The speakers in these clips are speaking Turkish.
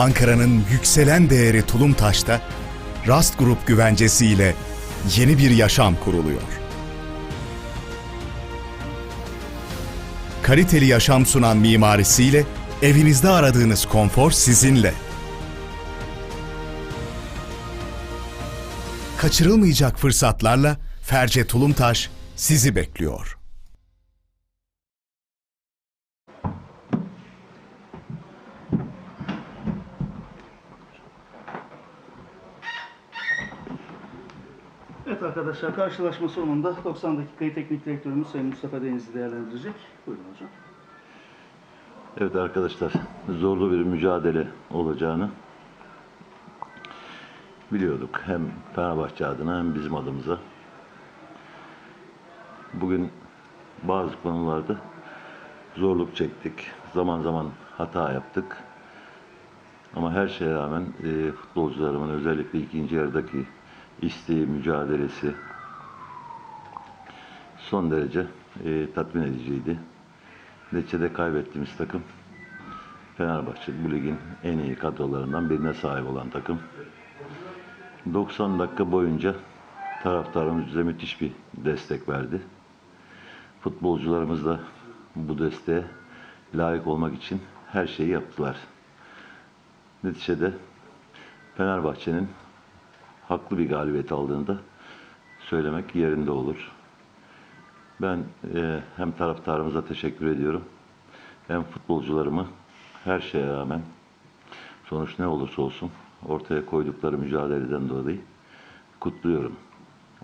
Ankara'nın yükselen değeri Tulumtaş'ta Rast Grup güvencesiyle yeni bir yaşam kuruluyor. Kaliteli yaşam sunan mimarisiyle evinizde aradığınız konfor sizinle. Kaçırılmayacak fırsatlarla Ferce Tulumtaş sizi bekliyor. Evet arkadaşlar karşılaşma sonunda 90 dakikayı teknik direktörümüz Sayın Mustafa Denizli değerlendirecek. Buyurun hocam. Evet arkadaşlar, zorlu bir mücadele olacağını biliyorduk. Hem Fenerbahçe adına hem bizim adımıza. Bugün bazı konularda zorluk çektik. Zaman zaman hata yaptık. Ama her şeye rağmen e, futbolcularımın özellikle ikinci yarıdaki isteği, mücadelesi son derece e, tatmin ediciydi. Neticede kaybettiğimiz takım Fenerbahçe bu ligin en iyi kadrolarından birine sahip olan takım. 90 dakika boyunca taraftarımız bize müthiş bir destek verdi. Futbolcularımız da bu desteğe layık olmak için her şeyi yaptılar. Neticede Fenerbahçe'nin haklı bir galibiyet aldığında söylemek yerinde olur. Ben e, hem taraftarımıza teşekkür ediyorum hem futbolcularımı her şeye rağmen sonuç ne olursa olsun ortaya koydukları mücadeleden dolayı kutluyorum.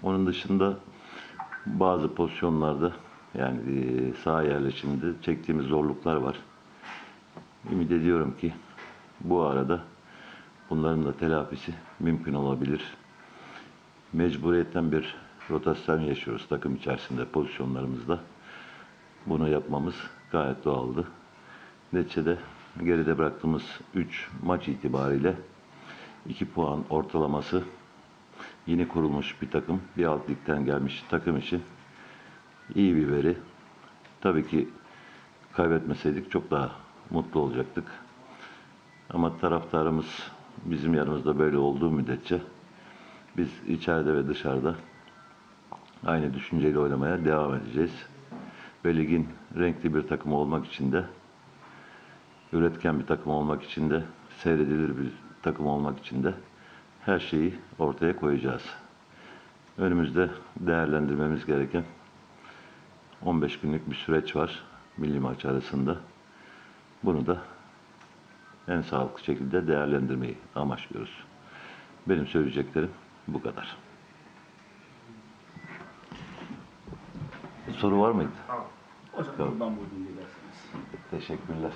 Onun dışında bazı pozisyonlarda yani e, saha yerleşiminde çektiğimiz zorluklar var. Ümit ediyorum ki bu arada bunların da telafisi mümkün olabilir. Mecburiyetten bir rotasyon yaşıyoruz takım içerisinde pozisyonlarımızda. Bunu yapmamız gayet doğaldı. Neticede geride bıraktığımız 3 maç itibariyle 2 puan ortalaması yeni kurulmuş bir takım, bir alt ligden gelmiş takım için iyi bir veri. Tabii ki kaybetmeseydik çok daha mutlu olacaktık. Ama taraftarımız bizim yanımızda böyle olduğu müddetçe biz içeride ve dışarıda aynı düşünceyle oynamaya devam edeceğiz. Ve ligin renkli bir takım olmak için de, üretken bir takım olmak için de, seyredilir bir takım olmak için de her şeyi ortaya koyacağız. Önümüzde değerlendirmemiz gereken 15 günlük bir süreç var milli maç arasında. Bunu da en sağlıklı şekilde değerlendirmeyi amaçlıyoruz. Benim söyleyeceklerim bu kadar. Soru var mıydı? Hocam Tamam. buradan buyurun dilerseniz. Teşekkürler.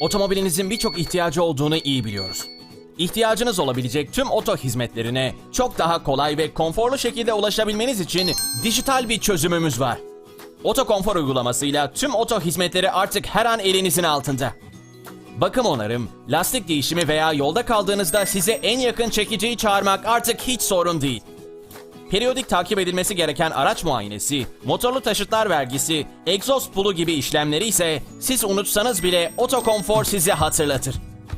Otomobilinizin birçok ihtiyacı olduğunu iyi biliyoruz. İhtiyacınız olabilecek tüm oto hizmetlerine çok daha kolay ve konforlu şekilde ulaşabilmeniz için dijital bir çözümümüz var. Oto Konfor uygulamasıyla tüm oto hizmetleri artık her an elinizin altında. Bakım onarım, lastik değişimi veya yolda kaldığınızda size en yakın çekiciyi çağırmak artık hiç sorun değil. Periyodik takip edilmesi gereken araç muayenesi, motorlu taşıtlar vergisi, egzoz pulu gibi işlemleri ise siz unutsanız bile Otokonfor size hatırlatır.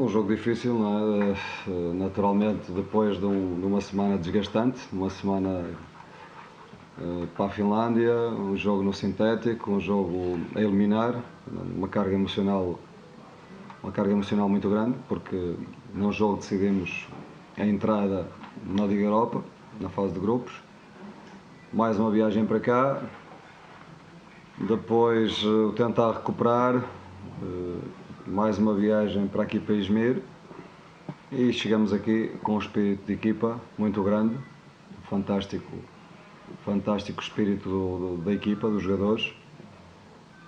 Um jogo difícil, é? Eh, Naturalmente, depois de, um- de uma semana desgastante, uma semana eh, para a Finlândia, um jogo no sintético, um jogo a eliminar, uma carga emocional, uma carga emocional muito grande, porque num jogo decidimos a entrada na Liga Europa, na fase de grupos. Mais uma viagem para cá, depois o tentar recuperar, eh, mais uma viagem para aqui para Izmir e chegamos aqui com um espírito de equipa muito grande, fantástico, fantástico espírito do- do- da equipa, dos jogadores,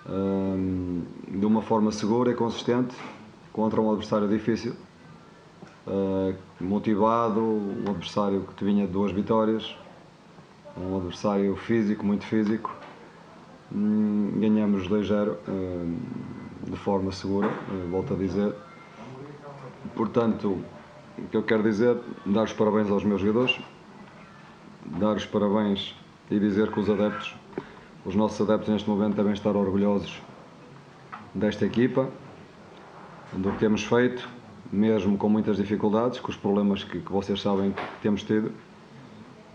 Hum, de uma forma segura e consistente contra um adversário difícil, eh, motivado, um adversário que vinha de duas vitórias, um adversário físico, muito físico. Hum, Ganhamos 2-0 eh, de forma segura, eh, volto a dizer. Portanto, o que eu quero dizer, dar os parabéns aos meus jogadores, dar os parabéns e dizer que os adeptos, os nossos adeptos neste momento devem estar orgulhosos desta equipa, do que temos feito, mesmo com muitas dificuldades, com os problemas que, que vocês sabem que temos tido.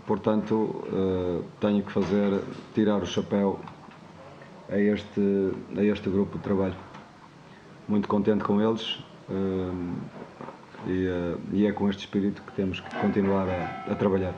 Portanto, eh, tenho que fazer, tirar o chapéu a este, a este grupo de trabalho. Muito contente com eles eh, e, eh, e é com este espírito que temos que continuar a, a trabalhar.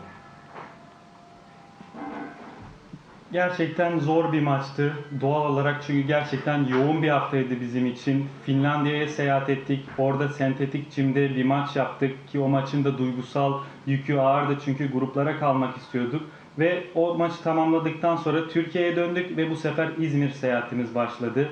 Gerçekten zor bir maçtı. Doğal olarak çünkü gerçekten yoğun bir haftaydı bizim için. Finlandiya'ya seyahat ettik. Orada sentetik çimde bir maç yaptık ki o maçın da duygusal yükü ağırdı çünkü gruplara kalmak istiyorduk. Ve o maçı tamamladıktan sonra Türkiye'ye döndük ve bu sefer İzmir seyahatimiz başladı.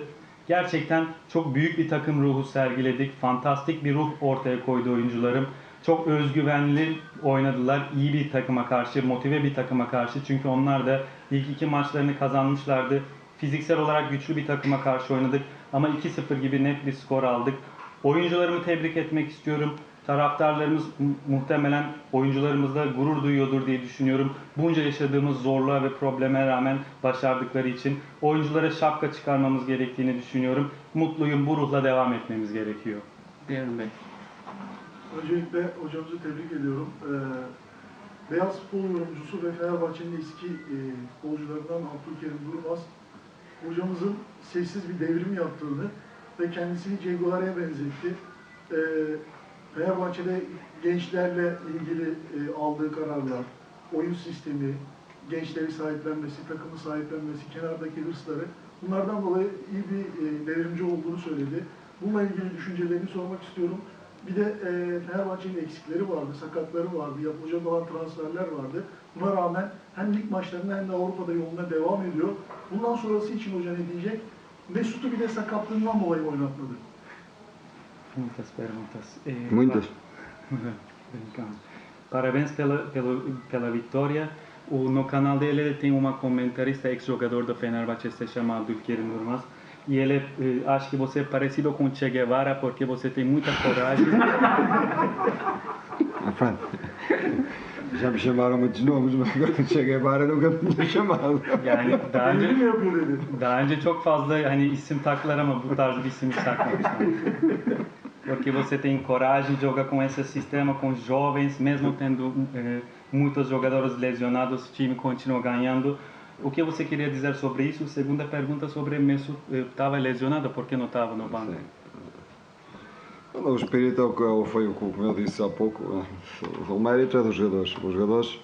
Gerçekten çok büyük bir takım ruhu sergiledik. Fantastik bir ruh ortaya koydu oyuncularım. Çok özgüvenli oynadılar. İyi bir takıma karşı, motive bir takıma karşı. Çünkü onlar da ilk iki maçlarını kazanmışlardı. Fiziksel olarak güçlü bir takıma karşı oynadık. Ama 2-0 gibi net bir skor aldık. Oyuncularımı tebrik etmek istiyorum. Taraftarlarımız mu- muhtemelen oyuncularımızla gurur duyuyordur diye düşünüyorum. Bunca yaşadığımız zorluğa ve probleme rağmen başardıkları için oyunculara şapka çıkarmamız gerektiğini düşünüyorum. Mutluyum, bu ruhla devam etmemiz gerekiyor. Diyelim Bey. Öncelikle hocamızı tebrik ediyorum. Ee, Beyaz futbol yorumcusu ve Fenerbahçe'nin eski e, futbolcularından Abdülkerim Durmaz, hocamızın sessiz bir devrim yaptığını ve kendisini Cegolar'a benzetti. Ee, Fenerbahçe'de gençlerle ilgili e, aldığı kararlar, oyun sistemi, gençleri sahiplenmesi, takımı sahiplenmesi, kenardaki hırsları bunlardan dolayı iyi bir e, devrimci olduğunu söyledi. Bununla ilgili düşüncelerini sormak istiyorum. Bir de e, Fenerbahçe'nin eksikleri vardı, sakatları vardı, yapılacak olan transferler vardı. Buna rağmen hem lig maçlarında hem de Avrupa'da yoluna devam ediyor. Bundan sonrası için hoca ne diyecek? Mesut'u bir de sakatlığından dolayı oynatmadı. Muitas perguntas. Eh, Muitas. Brincando. Parabéns pela, pela, pela vitória. O, no canal dele tem uma comentarista, ex-jogador do Fenerbahçe, se chama Abdülkerim Durmaz. E ele eh, acha que você é parecido com Che Guevara porque você tem muita coragem. Já me chamaram muitos nomes, mas quando cheguei agora nunca me tinha chamado. Yani daha önce, daha önce çok fazla hani isim taktılar ama bu tarz bir isim takmamışlar. Porque você tem coragem de jogar com esse sistema, com jovens, mesmo tendo eh, muitos jogadores lesionados, o time continua ganhando. O que você queria dizer sobre isso? Segunda pergunta sobre Mesut estava lesionado, por que não estava no banco? Sim. O espírito é o que foi o que, eu disse há pouco, o mérito é dos jogadores. Os jogadores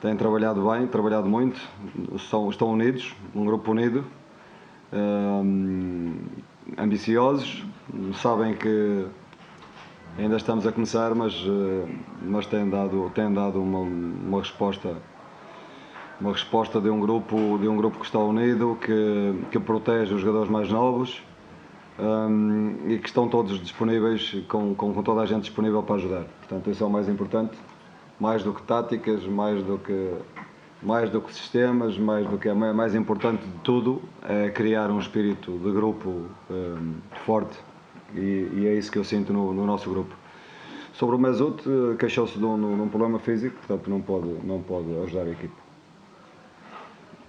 têm trabalhado bem, trabalhado muito, são, estão unidos, um grupo unido, hum, ambiciosos, sabem que ainda estamos a começar, mas, eh, mas têm dado, têm dado uma, uma resposta uma resposta de um grupo de um grupo que está unido que, que protege os jogadores mais novos hum, e que estão todos disponíveis com, com, com toda a gente disponível para ajudar. Portanto isso é o mais importante. Mais do que táticas mais do que mais do que sistemas mais do que é mais mais importante de tudo é criar um espírito de grupo hum, forte e, e é isso que eu sinto no, no nosso grupo sobre o eh, queixou-se de um, de um problema físico portanto não pode não pode ajudar a equipe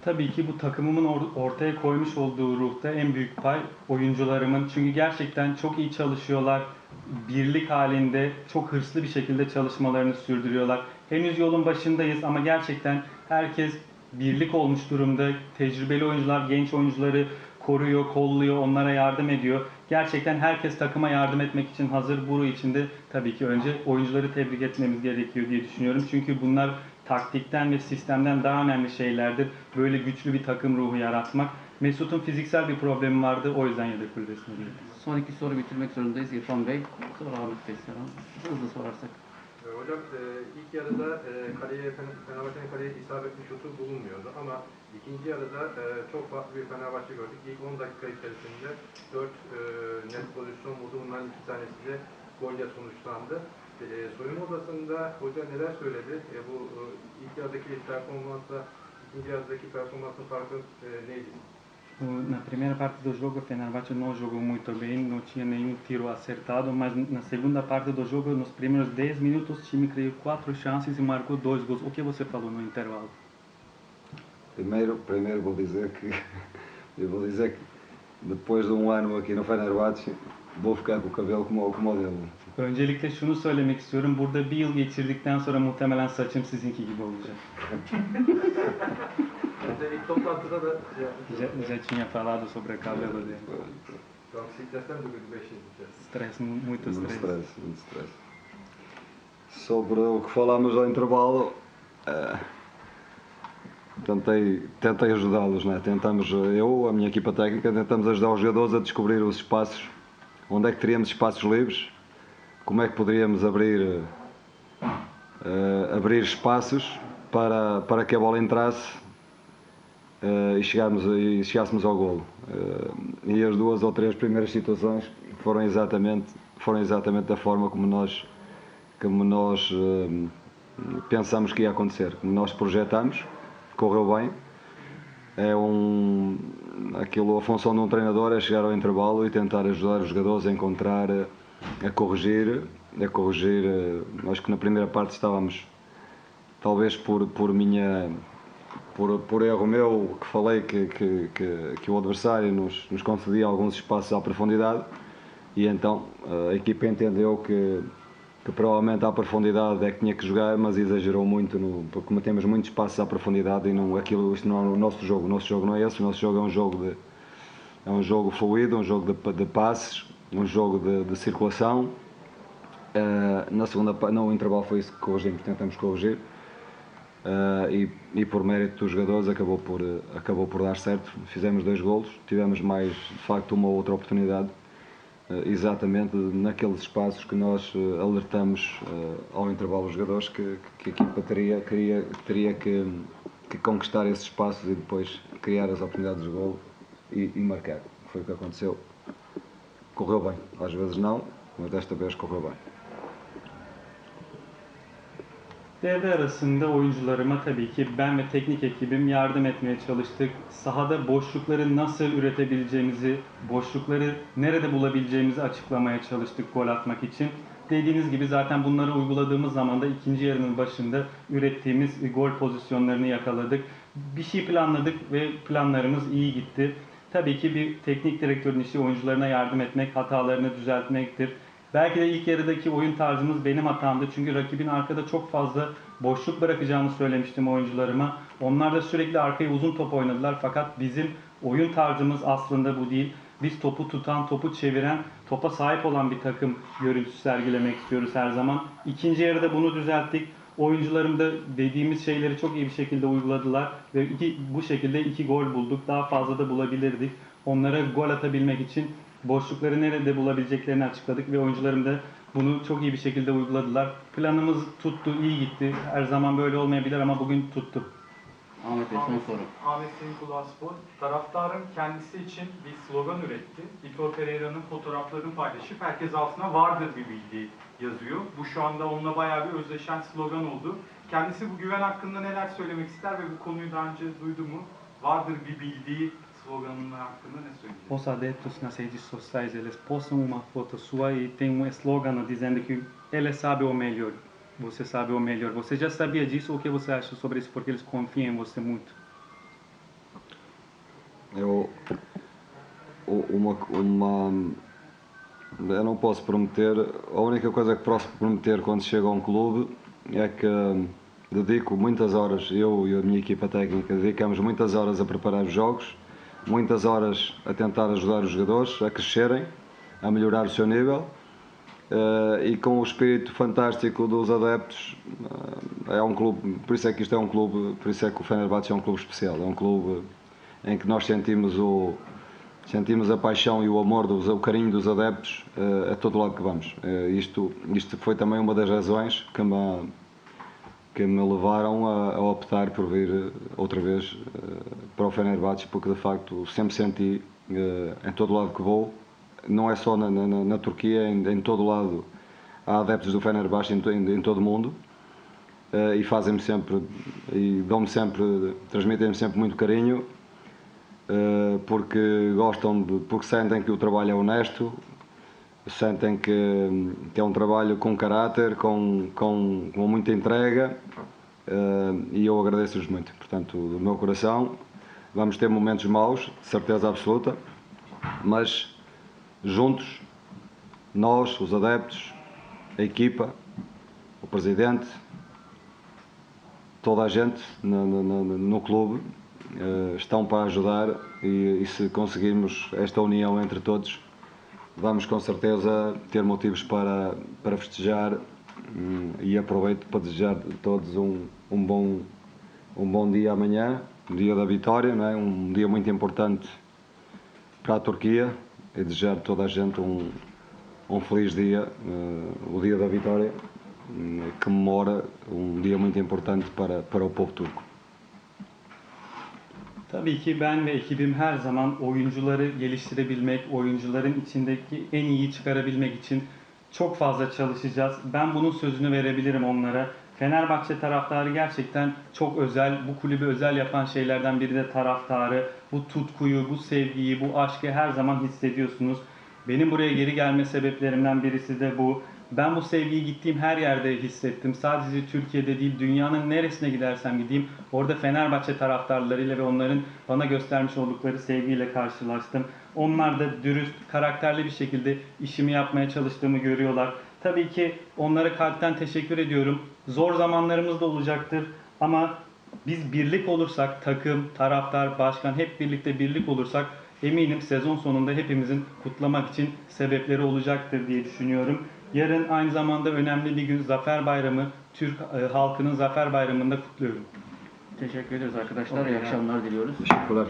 Tabii ki bu takımımın or- ortaya koymuş olduğu ruhta en büyük pay oyuncularımın. Çünkü gerçekten çok iyi çalışıyorlar. Birlik halinde çok hırslı bir şekilde çalışmalarını sürdürüyorlar. Henüz yolun başındayız ama gerçekten herkes birlik olmuş durumda. Tecrübeli oyuncular, genç oyuncuları koruyor, kolluyor, onlara yardım ediyor. Gerçekten herkes takıma yardım etmek için hazır. Bu için de tabii ki önce oyuncuları tebrik etmemiz gerekiyor diye düşünüyorum. Çünkü bunlar taktikten ve sistemden daha önemli şeylerdir. Böyle güçlü bir takım ruhu yaratmak. Mesut'un fiziksel bir problemi vardı. O yüzden yedek kulübesinde değil. Son iki soru bitirmek zorundayız. İrfan Bey, sonra Ahmet Bey selam. Hızlı sorarsak. E, Hocam e, ilk yarıda e, kaleye Fener- Fenerbahçe'nin kaleye isabetli şutu bulunmuyordu ama ikinci yarıda e, çok farklı bir Fenerbahçe gördük. İlk 10 dakika içerisinde 4 e, net pozisyon buldu. Bunların iki tanesi de golle sonuçlandı. E, soyunma odasında hoca neler söyledi? Bu ilk yarıdaki performansla ikinci yarıdaki performansın farkı e, neydi? Na primeira parte do jogo, o Fenerbahçe não jogou muito bem, não tinha nenhum tiro acertado, mas na segunda parte do jogo, nos primeiros 10 minutos, o time criou quatro chances e marcou dois gols. O que você falou no intervalo? Primeiro, primeiro vou dizer que eu vou dizer que depois de um ano aqui no Fenerbahçe vou ficar com o cabelo como, o- como o dele. Öncelikle şunu söylemek istiyorum. Burada bir yıl geçirdikten sonra muhtemelen saçım sizinki gibi olacak. Já, já tinha falado sobre a cabelo dele. şu an stresten de böyle 5 yıl. Stress, mu- muito stress. muito stress. Sobre o que falámos ao intervalo, eh, tentei, tentei ajudá-los, né? tentamos, eu, a minha equipa técnica, tentamos ajudar os jogadores a descobrir os espaços, onde é que teríamos espaços livres, como é que poderíamos abrir, eh, abrir espaços para, para que a bola entrasse eh, e, chegarmos, e chegássemos ao golo. Eh, e as duas ou três primeiras situações foram exatamente, foram exatamente da forma como nós, como nós eh, pensamos que ia acontecer, como nós projetamos, correu bem. É um, aquilo, a função de um treinador é chegar ao intervalo e tentar ajudar os jogadores a encontrar, a corrigir, a corrigir. Acho que na primeira parte estávamos, talvez por, por minha por, por erro meu que falei que, que, que, que o adversário nos, nos concedia alguns espaços à profundidade e então eh, a equipa entendeu que, que provavelmente à profundidade é que tinha que jogar, mas exagerou muito no, porque como temos muitos espaços à profundidade e não, aquilo, isto não é o nosso jogo, o nosso jogo não é esse, o nosso jogo é um jogo de é um jogo fluido, um jogo de, de passes, um jogo de, de circulação. Eh, na segunda pa- no intervalo foi isso que corrigimos, tentamos corrigir. Uh, e, e por mérito dos jogadores acabou por, acabou por dar certo. Fizemos dois golos, tivemos mais de facto uma outra oportunidade, uh, exatamente naqueles espaços que nós uh, alertamos ao intervalo os jogadores que, que a equipa teria, queria, teria que, que conquistar esses espaços e depois criar as oportunidades de golo e, e marcar. Foi o que aconteceu. Correu bem, às vezes não, mas desta vez correu bem. Devre arasında oyuncularıma tabii ki ben ve teknik ekibim yardım etmeye çalıştık. Sahada boşlukları nasıl üretebileceğimizi, boşlukları nerede bulabileceğimizi açıklamaya çalıştık gol atmak için. Dediğiniz gibi zaten bunları uyguladığımız zaman da ikinci yarının başında ürettiğimiz gol pozisyonlarını yakaladık. Bir şey planladık ve planlarımız iyi gitti. Tabii ki bir teknik direktörün işi oyuncularına yardım etmek, hatalarını düzeltmektir. Belki de ilk yarıdaki oyun tarzımız benim hatamdı. Çünkü rakibin arkada çok fazla boşluk bırakacağını söylemiştim oyuncularıma. Onlar da sürekli arkaya uzun top oynadılar. Fakat bizim oyun tarzımız aslında bu değil. Biz topu tutan, topu çeviren, topa sahip olan bir takım görüntüsü sergilemek istiyoruz her zaman. İkinci yarıda bunu düzelttik. Oyuncularım da dediğimiz şeyleri çok iyi bir şekilde uyguladılar ve iki, bu şekilde iki gol bulduk. Daha fazla da bulabilirdik. Onlara gol atabilmek için boşlukları nerede bulabileceklerini açıkladık ve oyuncularım da bunu çok iyi bir şekilde uyguladılar. Planımız tuttu, iyi gitti. Her zaman böyle olmayabilir ama bugün tuttu. Ahmet Bey son soru. Ahmet Senin Kulağı Spor. Taraftarın kendisi için bir slogan üretti. Vitor Pereira'nın fotoğraflarını paylaşıp herkes altına vardır bir bildiği yazıyor. Bu şu anda onunla bayağı bir özdeşen slogan oldu. Kendisi bu güven hakkında neler söylemek ister ve bu konuyu daha önce duydu mu? Vardır bir bildiği Os adeptos nas redes sociais eles postam uma foto sua e tem um slogan dizendo que ele sabe o melhor. Você sabe o melhor. Você já sabia disso? O que você acha sobre isso? Porque eles confiam em você muito. Eu, uma, uma, eu não posso prometer, a única coisa que posso prometer quando chego a um clube é que dedico muitas horas, eu e a minha equipa técnica, dedicamos muitas horas a preparar os jogos, muitas horas a tentar ajudar os jogadores a crescerem, a melhorar o seu nível eh, e com o espírito fantástico dos adeptos eh, é um clube, por isso é que isto é um clube, por isso é que o Fenerbahçe é um clube especial, é um clube em que nós sentimos o sentimos a paixão e o amor dos, o carinho dos adeptos eh, a todo lado que vamos. Isto isto foi também uma das razões que me que me levaram a, a optar por vir eh, outra vez eh, para o Fenerbahçe porque de facto sempre senti eh, em todo lado que vou não é só na, na, na Turquia, em, em todo lado há adeptos do Fenerbahçe em, em, em todo o mundo eh, e fazem-me sempre e dão-me sempre, transmitem-me sempre muito carinho porque gostam de, porque sentem que o trabalho é honesto, sentem que, que é um trabalho com caráter, com, com, com muita entrega eh, e eu agradeço-lhes muito. Portanto, do meu coração, vamos ter momentos maus, certeza absoluta, mas juntos, nós, os adeptos, a equipa, o presidente, toda a gente no, no- no- clube eh, estão para ajudar e, e se conseguirmos esta união entre todos, vamos com certeza ter motivos para, para festejar hum, e aproveito para desejar a todos um, um, bom, um bom dia amanhã, o dia da vitória, não é? um dia muito importante para a Turquia e desejar a toda a gente um, um feliz dia, eh, o dia da vitória, hum, que comemora um dia muito importante para, para o povo turco. Tabii ki ben ve ekibim her zaman oyuncuları geliştirebilmek, oyuncuların içindeki en iyi çıkarabilmek için çok fazla çalışacağız. Ben bunun sözünü verebilirim onlara. Fenerbahçe taraftarı gerçekten çok özel, bu kulübü özel yapan şeylerden biri de taraftarı. Bu tutkuyu, bu sevgiyi, bu aşkı her zaman hissediyorsunuz. Benim buraya geri gelme sebeplerimden birisi de bu. Ben bu sevgiyi gittiğim her yerde hissettim. Sadece Türkiye'de değil, dünyanın neresine gidersem gideyim, orada Fenerbahçe taraftarlarıyla ve onların bana göstermiş oldukları sevgiyle karşılaştım. Onlar da dürüst, karakterli bir şekilde işimi yapmaya çalıştığımı görüyorlar. Tabii ki onlara kalpten teşekkür ediyorum. Zor zamanlarımız da olacaktır ama biz birlik olursak, takım, taraftar, başkan hep birlikte birlik olursak eminim sezon sonunda hepimizin kutlamak için sebepleri olacaktır diye düşünüyorum. Yarın aynı zamanda önemli bir gün Zafer Bayramı, Türk e, halkının Zafer Bayramı'nda kutluyorum. Teşekkür ederiz arkadaşlar. İyi akşamlar diliyoruz. Teşekkürler.